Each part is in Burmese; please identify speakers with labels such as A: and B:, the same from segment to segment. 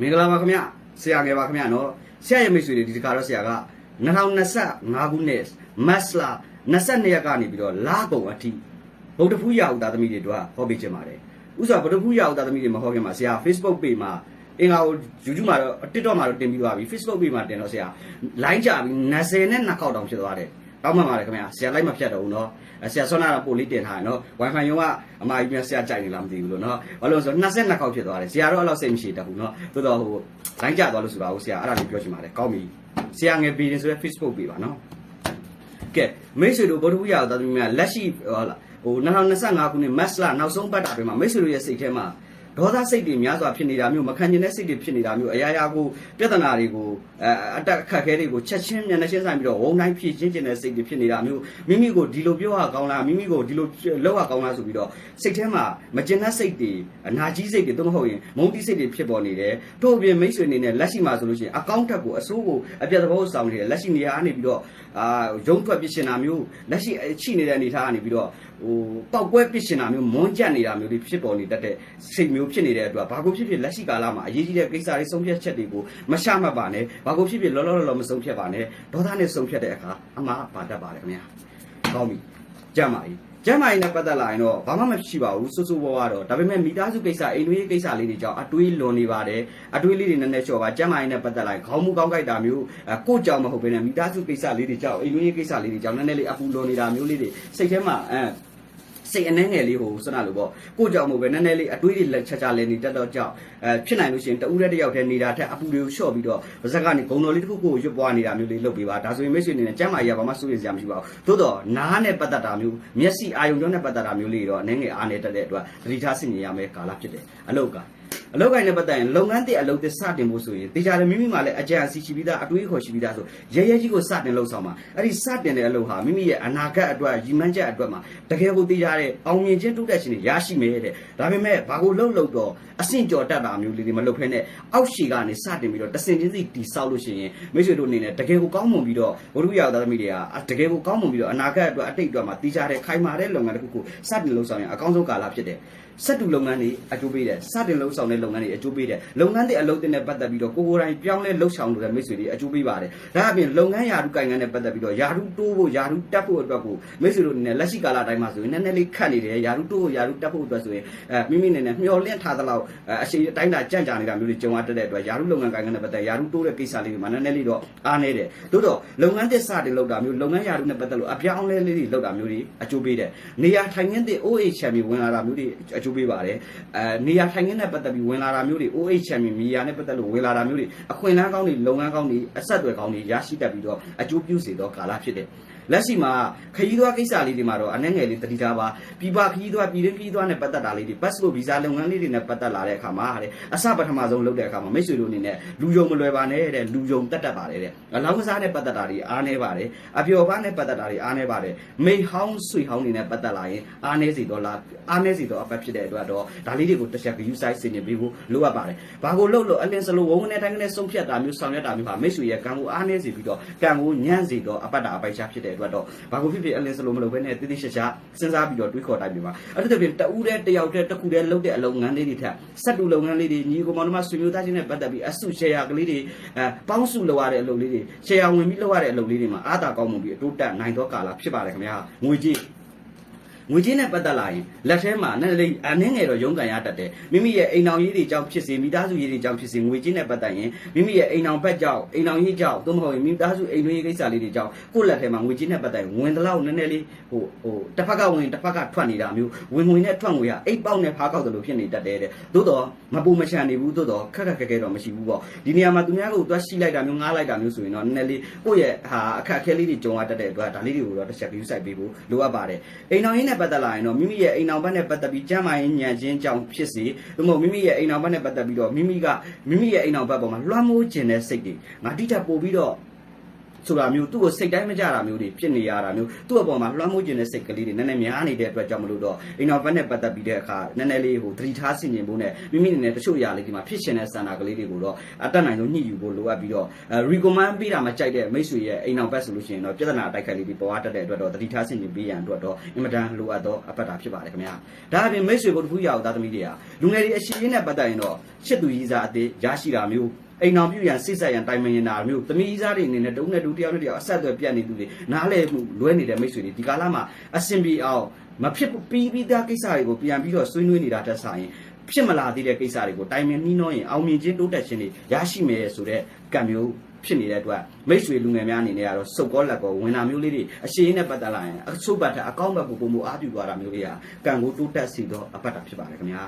A: မင်္ဂလာပါခင်ဗျဆရာငယ်ပါခင်ဗျနော်ဆရာရဲ့မိတ်ဆွေတွေဒီတခါတော့ဆရာက2025ခုနှစ်မတ်လ22ရက်ကနေပြီးတော့လာကုန်အထိဗုဒ္ဓဖူးရအောင်သားသမီးတွေတို့ဟောပေးခြင်းပါတယ်ဥစ္စာဗုဒ္ဓဖူးရအောင်သားသမီးတွေမဟောခင်မှာဆရာ Facebook page မှာအင်္ဂါကို YouTube မှာတော့ TikTok မှာတော့တင်ပြီးသွားပြီ Facebook page မှာတင်တော့ဆရာ line ကြပြီး20နဲ့2ခေါက်တောင်ဖြစ်သွားတယ် တောင်းမှန်ပါတယ်ခင်ဗျာဆရာလိုက်မဖြတ်တော့ဘူးเนาะဆရာဆွမ်းနာတော့ပို့လေးတင်ထားတယ်เนาะ wifi ရုံကအမကြီးပြန်ဆရာကြိုက်နေလားမသိဘူးလို့เนาะဘာလို့လဲဆိုတော့22ခေါက်ဖြစ်သွားတယ်ဆရာတော့အဲ့လောက်စိတ်မရှိတတ်ဘူးเนาะသို့တော့ဟို line ကြသွားလို့ဆိုတာကိုဆရာအဲ့ဒါလေးပြောချင်ပါတယ်ကောင်းပြီဆရာငယ်ပြီးရင်ဆိုရဲ Facebook ပေးပါเนาะကဲမိတ်ဆွေတို့ဗုဒ္ဓဘုရားတော်သူများလက်ရှိဟောလာဟို2025ခုနှစ်မတ်လနောက်ဆုံးပတ်တာအတွင်းမှာမိတ်ဆွေတို့ရဲ့စိတ်ထဲမှာ ဒေါသစိတ်တွေများစွာဖြစ်နေတာမျိုးမခံကျင်တဲ့စိတ်တွေဖြစ်နေတာမျိုးအရာရာကိုပြဿနာတွေကိုအဲအတက်အခက်ခဲတွေကိုချက်ချင်းမျက်နှာချင်းဆိုင်ပြီးတော့ဝုံတိုင်းဖြည့်ချင်းကျင်တဲ့စိတ်တွေဖြစ်နေတာမျိုးမိမိကိုဒီလိုပြောရကောင်းလားမိမိကိုဒီလိုလောက်ရကောင်းလားဆိုပြီးတော့စိတ်ထဲမှာမကျင်တဲ့စိတ်တွေအနာကြီးစိတ်တွေသို့မဟုတ်ရင်မုန်းတိစိတ်တွေဖြစ်ပေါ်နေတယ်ထို့အပြင်မိတ်ဆွေအနေနဲ့လက်ရှိမှာဆိုလို့ရှိရင်အကောင့်တက်ကိုအစိုးကိုအပြတ်သဘောဆောင်နေတယ်လက်ရှိနေရာကနေပြီးတော့အာရုံထွက်ပြစ်ရှင်တာမျိုးလက်ရှိချိနေတဲ့အနေထားကနေပြီးတော့ဟိုပောက်ကွဲပြစ်ရှင်တာမျိုးမွန်းကြက်နေတာမျိုးတွေဖြစ်ပေါ်နေတတ်တဲ့စိတ်မျိုးဖြစ်နေတဲ့အတွက်ဘာကိုဖြစ်ဖြစ်လက်ရှိကာလမှာအရေးကြီးတဲ့ကိစ္စတွေဆုံးဖြတ်ချက်တွေကိုမရှမှတ်ပါနဲ့ဘာကိုဖြစ်ဖြစ်လောလောလောလောမဆုံးဖြတ်ပါနဲ့ဒေါသနဲ့ဆုံးဖြတ်တဲ့အခါအမှားပါတတ်ပါတယ်ခင်ဗျာကောင်းပြီကြမ်းပါပြီ ကျမ်းမာရေးနဲ့ပတ်သက်လာရင်တော့ဘာမှမရှိပါဘူးစိုးစိုးဝါးဝါတော့ဒါပေမဲ့မိသားစုကိစ္စအိမ်တွင်းကိစ္စလေးတွေကြောင့်အတွေးလွန်နေပါတယ်အတွေးလေးတွေနည်းနည်းလျှော့ပါကျမ်းမာရေးနဲ့ပတ်သက်လာရင်ခေါင်းမူကောင်းကြိုက်တာမျိုးအကိုကြောင့်မဟုတ်ဘဲနဲ့မိသားစုကိစ္စလေးတွေကြောင့်အိမ်တွင်းကိစ္စလေးတွေကြောင့်နည်းနည်းလေးအပူလွန်နေတာမျိုးလေးတွေစိတ်ထဲမှာအဲ စိတ်အနှဲငယ်လေးဟိုစနလို့ပေါ့ကိုကြောင့်မဟုတ်ပဲနည်းနည်းလေးအတွေးတွေလက်ချာချာလဲနေတတ်တော့ကြောင့်အဲဖြစ်နိုင်လို့ရှိရင်တဦးတည်းတစ်ယောက်တည်းနေတာထက်အပူတွေကိုလျှော့ပြီးတော့ဗဇက်ကနေဂုံတော်လေးတစ်ခုကိုရွတ်ပွားနေတာမျိုးလေးလုပ်ပေးပါဒါဆိုရင်မိတ်ဆွေအနေနဲ့ကျမ်းမာရေးကဘာမှစိုးရိမ်စရာမရှိပါဘူးသို့တော့နားနဲ့ပတ်သက်တာမျိုးမျက်စိအာရုံကြောနဲ့ပတ်သက်တာမျိုးလေးတော့အနှဲငယ်အားနေတတ်တဲ့အတွက်သတိထားဆင်ခြင်ရမယ်ကာလဖြစ်တယ်အလောက်က အလောက်ကိုင်းနဲ့ပတ်သက်ရင်လုပ်ငန်းတဲ့အလုပ်တွေစတင်ဖို့ဆိုရင်တေချာတယ်မိမိမှလည်းအကြံအစီရှိပြီးသားအတွေးခေါ်ရှိပြီးသားဆိုရဲရဲကြီးကိုစတင်လှုပ်ဆောင်မှာအဲ့ဒီစတင်တဲ့အလုပ်ဟာမိမိရဲ့အနာဂတ်အတွက်ရည်မှန်းချက်အတွက်မှာတကယ်ကိုတေချာတဲ့အောင်မြင်ခြင်းတိုးတက်ခြင်းတွေရရှိမယ်တဲ့ဒါပေမဲ့ဘာကိုလှုပ်လှုပ်တော့အဆင့်ကျော်တက်တာမျိုးလေးတွေမလုပ်ဖ ೇನೆ အောက်ရှည်ကနေစတင်ပြီးတော့တဆင်ချင်းစီတီဆောက်လို့ရှိရင်မိတ်ဆွေတို့အနေနဲ့တကယ်ကိုကောင်းမွန်ပြီးတော့ဘုရုရောက်သားသမီးတွေကတကယ်ကိုကောင်းမွန်ပြီးတော့အနာဂတ်အတွက်အတိတ်အတွက်မှာတေချာတဲ့ခိုင်မာတဲ့လုပ်ငန်းတစ်ခုခုစတင်လှုပ်ဆောင်ရင်အကောင်းဆုံးကာလဖြစ်တယ်စက်တူလုပ်ငန်းတွေအကျိုးပေးတယ်စတင်လှုပ်ဆောင်တဲ့လုပ်ငန်းတွေအကျိုးပေးတယ်လုပ်ငန်းတွေအလုပ်တွေနဲ့ပတ်သက်ပြီးတော့ကိုကိုယ်တိုင်ပြောင်းလဲလှုပ်ဆောင်လို့တဲ့မိတ်ဆွေတွေအကျိုးပေးပါတယ်ဒါအပြင်လုပ်ငန်းယာရုကိုင်ငန်းနဲ့ပတ်သက်ပြီးတော့ယာရုတိုးဖို့ယာရုတက်ဖို့အတွက်ကိုမိတ်ဆွေတို့အနေနဲ့လက်ရှိကာလတိုင်းမှာဆိုရင်နည်းနည်းလေးခတ်နေတယ်ယာရုတိုးဖို့ယာရုတက်ဖို့အတွက်ဆိုရင်အဲမိမိအနေနဲ့မျောလင့်ထားသလောက်အရှိအတိုင်းတာကြန့်ကြာနေတာမျိုးတွေကြုံရတတ်တဲ့အတွက်ယာရုလုပ်ငန်းကိုင်ငန်းနဲ့ပတ်သက်ယာရုတိုးတဲ့ကိစ္စလေးတွေမှာနည်းနည်းလေးတော့အားနေတယ်သို့တော့လုပ်ငန်းသစ်စတင်လုပ်တာမျိုးလုပ်ငန်းယာရုနဲ့ပတ်သက်လို့အပြောင်းလဲလေးတွေလုပ်တာမျိုးတွေအကျိုးပေးတယ်နေရာထိုင်ခင်းသစ် OH ချန်ပီဝင်လာတာမျိုးတွေအကျိုးပေးပါတယ်အဲနေရာထိုင်ခင်းနဲ့ပတ်သက်ပြီးဝင်လာတာမျိုးတွေ OH ချန်ပီမီယာနဲ့ပတ်သက်လို့ဝင်လာတာမျိုးတွေအခွင့်အလမ်းကောင်းတွေလုပ်ငန်းကောင်းတွေအဆက်အသွယ်ကောင်းတွေရရှိတတ်ပြီးတော့အကျိုးပြုစေသောကာလဖြစ်တယ် လက်ရှိမှာခရီးသွားကိစ္စလေးတွေမှာတော့အနှဲငယ်လေးတတိထားပါပြပခရီးသွားပြည်တွင်းခရီးသွားနဲ့ပတ်သက်တာလေးတွေ passport visa လုပ်ငန်းလေးတွေနဲ့ပတ်သက်လာတဲ့အခါမှာတဲ့အစပထမဆုံးလုပ်တဲ့အခါမှာမိတ်ဆွေတို့အနေနဲ့လူယုံမလွယ်ပါနဲ့တဲ့လူယုံတက်တက်ပါတယ်တဲ့အလောင်းကစားနဲ့ပတ်သက်တာတွေအားနေပါတယ်အပျော်ပါးနဲ့ပတ်သက်တာတွေအားနေပါတယ်မိဟောင်းဆွေဟောင်းတွေနဲ့ပတ်သက်လာရင်အားနေစီတော့လားအားနေစီတော့အပတ်ဖြစ်တဲ့အတွက်တော့ဒါလေးတွေကိုတစ်ချက် view size ဆင်နေပေးဖို့လိုအပ်ပါတယ်ဘာကိုလှုပ်လို့အလင်းစလိုဝုန်းနဲ့တိုင်းနဲ့ဆုံးဖြတ်တာမျိုးဆောင်ရွက်တာမျိုးဟာမိတ်ဆွေရဲ့ကံကိုအားနေစီပြီးတော့ကံကိုညံ့စီတော့အပတ်တာအပိုက်ချဖြစ်တဲ့အတွက်တော့ဘာကိုဖြစ်ဖြစ်အလင်းစလိုမလုပ်ဘဲနဲ့တိတိကျကျစဉ်းစားပြီးတော့တွေးခေါ်တိုင်းပြပါအဲ့ဒါတပြင်းတဦးတည်းတယောက်တည်းတစ်ခုတည်းလုပ်တဲ့အလုပ်ငန်းလေးတွေထက်စက်တူလုပ်ငန်းလေးတွေညီကိုမောင်နှမဆွေမျိုးသားချင်းနဲ့ပတ်သက်ပြီးအစု share ကလေးတွေအဲပေါင်းစုလုပ်ရတဲ့အလုပ်လေးတွေ share ဝင်ပြီးလုပ်ရတဲ့အလုပ်လေးတွေမှာအားသာကောင်းမှုပြီးအတိုးတက်နိုင်သောကာလဖြစ်ပါတယ်ခင်ဗျာငွေကြီး ငွေချင်းနဲ့ပတ်သက်လာရင်လက်ထဲမှာနဲ့လေးအနှင်းငယ်တော့ရုန်းကန်ရတတ်တယ်မိမိရဲ့အိမ်အောင်ရေးတွေကြောင့်ဖြစ်စေမိသားစုရေးတွေကြောင့်ဖြစ်စေငွေချင်းနဲ့ပတ်သက်ရင်မိမိရဲ့အိမ်အောင်ဘက်ကြောင့်အိမ်အောင်ရေးကြောင့်သို့မဟုတ်ရင်မိသားစုအိမ်တွင်းရေးကိစ္စလေးတွေကြောင့်ကိုယ့်လက်ထဲမှာငွေချင်းနဲ့ပတ်သက်ရင်ဝင်တလောက်နည်းနည်းလေးဟိုဟိုတစ်ဖက်ကဝင်တစ်ဖက်ကထွက်နေတာမျိုးဝင်ငွေနဲ့ထွက်ငွေကအိတ်ပေါက်နဲ့ဖားကောက်တယ်လို့ဖြစ်နေတတ်တယ်တဲ့သို့တော့မပူမချန်နေဘူးသို့တော့ခက်ခက်ခဲခဲတော့မရှိဘူးပေါ့ဒီနေရာမှာသူများကိုတွားရှိလိုက်တာမျိုးငားလိုက်တာမျိုးဆိုရင်တော့နည်းနည်းလေးကိုယ့်ရဲ့ဟာအခက်အခဲလေးတွေကြုံရတတ်တဲ့အတွက်ဒါလေးတွေကိုတော့တစ်ချက် view site ပေးဖို့လိုအပ်ပါတယ်အိမ်အောင်ရေးနဲ့ပတ်သက်လာရင်တော့မိမိရဲ့အိမ်အောင်ဘက်နဲ့ပတ်သက်ပြီးကျမ်းမာရေးညံခြင်းကြောင့်ဖြစ်စေသို့မဟုတ်မိမိရဲ့အိမ်အောင်ဘက်နဲ့ပတ်သက်ပြီးတော့မိမိကမိမိရဲ့အိမ်အောင်ဘက်ပေါ်မှာလွှမ်းမိုးခြင်းတဲ့စိတ်တွေငါတိတက်ပို့ပြီးတော့ ဆိုတာမျိုးသူ့ကိုစိတ်တိုင်းမကြတာမျိုးတွေဖြစ်နေရတာမျိုးသူ့အပေါ်မှာလွှမ်းမိုးခြင်းတဲ့စိတ်ကလေးတွေနည်းနည်းများနေတဲ့အတွက်ကြောင့်မလို့တော့အိမ်တော်ဘက်နဲ့ပတ်သက်ပြီးတဲ့အခါနည်းနည်းလေးဟိုသတိထားဆင်ခြင်ဖို့နဲ့မိမိအနေနဲ့တချို့ຢာလေးဒီမှာဖြစ်ရှင်တဲ့စန္ဒာကလေးတွေကိုတော့အတက်နိုင်ဆုံးညှိယူဖို့လိုအပ်ပြီးတော့အဲ recommend ပေးတာမကြိုက်တဲ့မိတ်ဆွေရဲ့အိမ်တော်ဘက်ဆိုလို့ရှိရင်တော့ပြဿနာတိုက်ခိုက်လေးတွေပေါ်အပ်တဲ့အတွက်တော့သတိထားဆင်ခြင်ပေးရန်အတွက်တော့အင်မတန်လိုအပ်သောအပတ်တာဖြစ်ပါတယ်ခင်ဗျာဒါအပြင်မိတ်ဆွေဘုဒ္ဓဖူးရာသားသမီးတွေကလူငယ်တွေအရှိရင်းနဲ့ပတ်သက်ရင်တော့ချစ်သူကြီးစားအသေးရရှိတာမျိုး အိမ်တော်ပြုရန်စိတ်ဆက်ရန်တိုင်ပင်ရင်တာမျိုးသမီးကြီးစားတွေအနေနဲ့တုံးနဲ့တူတယောက်နဲ့တယောက်အဆက်အသွယ်ပြတ်နေသူတွေနားလဲမှုလွဲနေတဲ့မိတ်ဆွေတွေဒီကာလမှာအဆင်ပြေအောင်မဖြစ်ပြီးပြီးသားကိစ္စတွေကိုပြန်ပြီးတော့ဆွေးနွေးနေတာတက်ဆိုင်ရင်ဖြစ်မလာသေးတဲ့ကိစ္စတွေကိုတိုင်ပင်နှီးနှောရင်အောင်မြင်ခြင်းတိုးတက်ခြင်းတွေရရှိမယ်ဆိုတဲ့ကံမျိုးဖြစ်နေတဲ့အတွက်မိတ်ဆွေလူငယ်များအနေနဲ့ကတော့စုပ်ကောလက်ကောဝင်တာမျိုးလေးတွေအရှိန်နဲ့ပတ်သက်လာရင်အဆုတ်ပတ်ထက်အကောင့်ဘက်ကိုပုံမအားပြုသွားတာမျိုးလေးဟာကံကိုတိုးတက်စေသောအပတ်တာဖြစ်ပါတယ်ခင်ဗျာ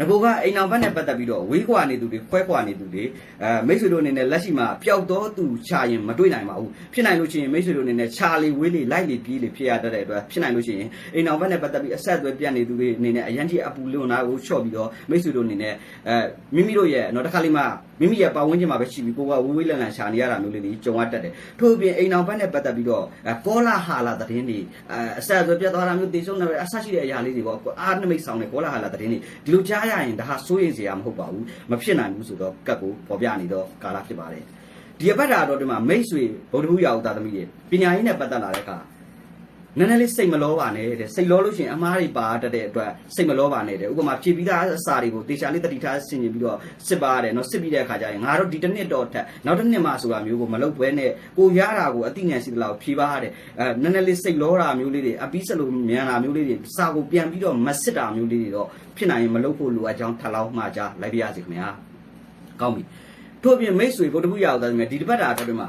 A: ငကိုကအိမ်အောင်ဘက်နဲ့ပတ်သက်ပြီးတော့ဝေးကွာနေသူတွေခွဲကွာနေသူတွေအဲမိတ်ဆွေတို့အနေနဲ့လက်ရှိမှာပျောက်တော့သူချရင်မတွေ့နိုင်ပါဘူးဖြစ်နိုင်လို့ရှိရင်မိတ်ဆွေတို့အနေနဲ့ချာလီဝေးလီလိုက်လီပြေးလီဖြစ်ရတတ်တဲ့အတွက်ဖြစ်နိုင်လို့ရှိရင်အိမ်အောင်ဘက်နဲ့ပတ်သက်ပြီးအဆက်အသွယ်ပြတ်နေသူတွေအနေနဲ့အရန်ကြီးအပူလွန်နာကိုချော့ပြီးတော့မိတ်ဆွေတို့အနေနဲ့အဲမိမိတို့ရဲ့တော့တစ်ခါလေးမှမိမိရဲ့ပတ်ဝန်းကျင်မှာပဲရှိပြီးကိုကဝေးဝေးလန်လန်ရှာနေရတာမျိုးလေးတွေကြုံရတတ်တယ်ထို့အပြင်အိမ်အောင်ဘက်နဲ့ပတ်သက်ပြီးတော့အဲကောလာဟာလာသတင်းတွေအဲအဆက်အသွယ်ပြတ်သွားတာမျိုးတေဆုံးတယ်အဆရှိတဲ့အရာလေးတွေပေါ့အားနမိတ်ဆောင်တဲ့ကောလာဟာလာသတင်းတွေဒီလိုကြားရရင်ဒါဟာစိုးရိမ်စရာမဟုတ်ပါဘူးမဖြစ်နိုင်ဘူးဆိုတော့ကတ်ကိုပေါ်ပြနေတော့ကာလဖြစ်ပါတယ်ဒီအပတ်တာတော့ဒီမှာမိတ်ဆွေဗုဒ္ဓဘုရားဥသားသမီးတွေပညာရေးနဲ့ပတ်သက်လာတဲ့အခါ နည်းနည်းလေးစိတ်မလောပါနဲ့တဲ့စိတ်လောလို့ရှိရင်အမားတွေပါတတ်တဲ့အတွက်စိတ်မလောပါနဲ့တဲ့ဥပမာဖြည့်ပြီးသားအစာတွေကိုတေချာလေးတတိထားဆင်ကျင်ပြီးတော့စစ်ပါရတယ်နော်စစ်ပြီးတဲ့အခါကျရင်ငါတို့ဒီတစ်နှစ်တော့ထက်နောက်တစ်နှစ်မှဆိုတာမျိုးကိုမလုပ်ဘဲနဲ့ကိုရတာကိုအသိဉာဏ်ရှိသလောက်ဖြည့်ပါရတယ်အဲနည်းနည်းလေးစိတ်လောတာမျိုးလေးတွေအပီးစလို့မြန်တာမျိုးလေးတွေစာကိုပြန်ပြီးတော့မစစ်တာမျိုးလေးတွေတော့ဖြစ်နိုင်ရင်မလုပ်ဖို့လိုအပ်ကြောင်းထပ်လောင်းမှာကြားလိုက်ပြရစီခင်ဗျာကောင်းပြီထို့အပြင်မိတ်ဆွေဗုဒ္ဓဘုရားတော်တယ်ဒီတစ်ပတ်တာအတွင်းမှာ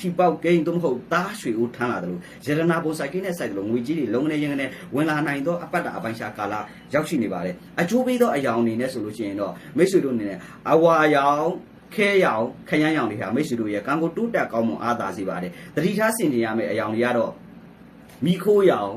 A: ထီပေါက်ကိန်းသို့မဟုတ်သားရွှေဦးထမ်းလာတယ်လို့ရတနာဘိုဆိုင်ကိန်းနဲ့ဆိုင်တယ်လို့ငွေကြီးတွေလုံးငနေရင်ကနေဝင်လာနိုင်သောအပတ်တာအပိုင်းရှာကာလရောက်ရှိနေပါတယ်အကျိုးပေးသောအယောင်အနေနဲ့ဆိုလို့ရှိရင်တော့မိတ်ဆွေတို့အနေနဲ့အဝါရောင်ခဲရောင်ခရမ်းရောင်တွေဟာမိတ်ဆွေတို့ရဲ့ကံကိုတိုးတက်ကောင်းမွန်အားသာစေပါတယ်တတိထားဆင်ခြင်ရမယ့်အယောင်တွေကတော့မိခိုးရောင်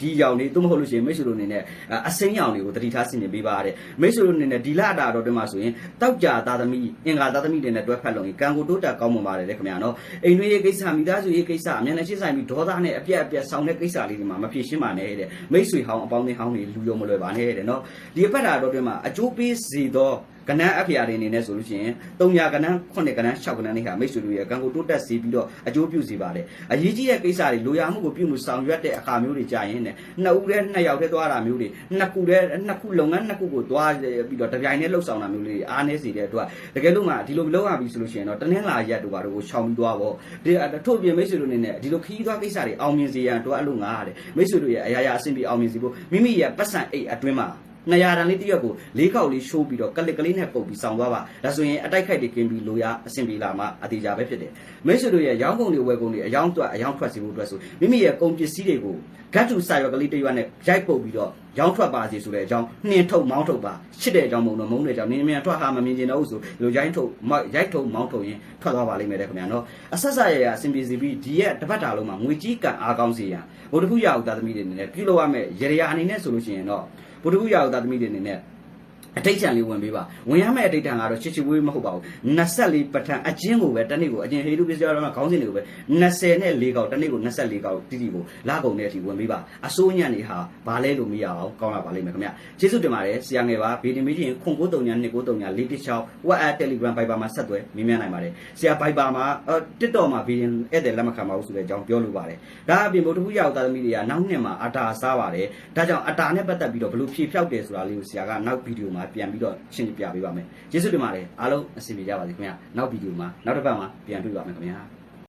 A: ဒီရောင်တွေသို့မဟုတ်လို့ရှိရင်မိတ်ဆွေတို့အနေနဲ့အစိမ်းရောင်တွေကိုတတိထားဆင်ခြင်ပေးပါရတဲ့မိတ်ဆွေတို့အနေနဲ့ဒီလအတာတော့တွင်မှာဆိုရင်တောက်ကြသားသမီးအင်္ဂါသားသမီးတွေနဲ့တွဲဖက်လို့ရင်ကံကိုတိုးတက်ကောင်းမွန်ပါတယ်လေခင်ဗျာနော်အိမ်တွင်းရေးကိစ္စမိသားစုရေးကိစ္စအမြန်နဲ့ရှင်းဆိုင်ပြီးဒေါသနဲ့အပြက်အပြက်ဆောင်တဲ့ကိစ္စလေးတွေမှာမဖြစ်ရှင်းပါနဲ့တဲ့မိတ်ဆွေဟောင်းအပေါင်းအသင်းဟောင်းတွေလူရောမလွယ်ပါနဲ့တဲ့နော်ဒီအပတ်တာတော့တွင်မှာအကျိုးပေးစေသော ကနန်းအခရာတွေအနေနဲ့ဆိုလို့ရှိရင်300ကနန်း9ကနန်း6ကနန်းတွေဟာမိတ်ဆွေတို့ရဲ့ကံကိုတိုးတက်စေပြီးတော့အကျိုးပြုစေပါတယ်အရေးကြီးတဲ့ကိစ္စတွေလိုရာမှုကိုပြုမှုဆောင်ရွက်တဲ့အခါမျိုးတွေကြာရင်ねနှစ်ဦးတည်းနှစ်ယောက်တည်းသွားတာမျိုးတွေနှစ်ခုတည်းနှစ်ခုလုပ်ငန်းနှစ်ခုကိုသွားပြီးတော့တပြိုင်တည်းလှုပ်ဆောင်တာမျိုးလေးအားနည်းစေတဲ့အတွက်တကယ်လို့မှဒီလိုလုပ်ရပြီဆိုလို့ရှိရင်တော့တနင်္လာရက်တို့ဘာတို့ကိုရှောင်ပြီးသွားပေါ့ဒီထို့ပြင်မိတ်ဆွေတို့အနေနဲ့ဒီလိုခီးသွားကိစ္စတွေအောင်မြင်စေရန်တို့အလို့ငားရတယ်မိတ်ဆွေတို့ရဲ့အရာရာအဆင်ပြေအောင်မြင်စေဖို့မိမိရဲ့ပတ်စံအိတ်အတွင်းမှာ 200တန်လေးတစ်ရက်ကိုလေးကောက်လေးရှိုးပြီးတော့ကလစ်ကလေးနဲ့ပုတ်ပြီးဆောင်သွားပါဒါဆိုရင်အတိုက်ခိုက်တွေကင်းပြီးလိုရအဆင်ပြေလာမှအသေးကြပဲဖြစ်တယ်မိတ်ဆွေတို့ရဲ့ရောင်းကုန်တွေဝယ်ကုန်တွေအယောင်းတွက်အယောင်းထွက်စီဖို့အတွက်ဆိုမိမိရဲ့ကုန်ပစ္စည်းတွေကိုဂတ်တူစာရွက်ကလေးတစ်ရွက်နဲ့ရိုက်ပုတ်ပြီးတော့ရောင်းထွက်ပါစီဆိုတဲ့အကြောင်းနှင်းထုတ်မောင်းထုတ်ပါရှစ်တဲ့အကြောင်းမုံတော့မုံတဲ့အကြောင်းနင်းမြန်ထွက်ဟာမမြင်ကျင်တော့ဘူးဆိုလိုရိုင်းထုတ်ရိုက်ထုတ်မောင်းထုတ်ရင်ထွက်သွားပါလိမ့်မယ်တဲ့ခင်ဗျာနော်အဆက်ဆက်ရရအဆင်ပြေစီပြီးဒီရဲ့တစ်ပတ်တာလုံးမှာငွေကြီးကန်အားကောင်းစေရန်ဘုဒ္ဓဖူးရအောင်သားသမီးတွေအနေနဲ့ပြုလုပ်ရမယ့်ရရအနေနဲ့ဆိုလို့ရှိရင်တော့ ဘုဒ္ဓဖူးရအောင်သားသမီးတွေအနေနဲ့ အတိတ်ချံလေးဝင်ပေးပါဝင်ရမယ့်အတိတ်တန်ကတော့ချစ်ချစ်ဝေးမဟုတ်ပါဘူး24ပဋ္ဌာန်းအကျဉ်းကိုပဲတနေ့ကိုအကျဉ်းဟေတုပစ္စည်းတော်မှာခေါင်းစဉ်တွေကိုပဲ20နဲ့4កောက်တနေ့ကို24កောက်တိတိကိုလာကုန်တဲ့အထိဝင်ပေးပါအစိုးညံ့နေဟာဘာလဲလို့မရအောင်ကောင်းလာပါလိမ့်မယ်ခင်ဗျကျေးဇူးတင်ပါတယ်ဆရာငယ်ပါဗီဒီမီချင်းခွန်ကိုတုံညာ293ညာ416 WhatsApp Telegram Viber မှာဆက်သွယ်မြင်မြန်နိုင်ပါတယ်ဆရာ Viber မှာ TikTok မှာဗီဒီဧည့်သည်လက်မခံပါဘူးဆိုတဲ့အကြောင်းပြောလိုပါတယ်ဒါအပြင်ဗုဒ္ဓဘုရားသားသမီးတွေကနောက်နှစ်မှာအတာစားပါတယ်ဒါကြောင့်အတာနဲ့ပတ်သက်ပြီးတော့ဘလို့ဖြေဖြောက်တယ်ဆိုတာလေးကိုဆရာကနောက်ဗီဒီယိုမှာပြန်ပြီးတော့ရှင်းပြပေးပါမယ်ကျေးဇူးတင်ပါတယ်အားလုံးအဆင်ပြေကြပါစေခင်ဗျာနောက်ဗီဒီယိုမှာနောက်တစ်ပတ်မှာပြန်တွေ့ပါမယ်ခင်ဗျာ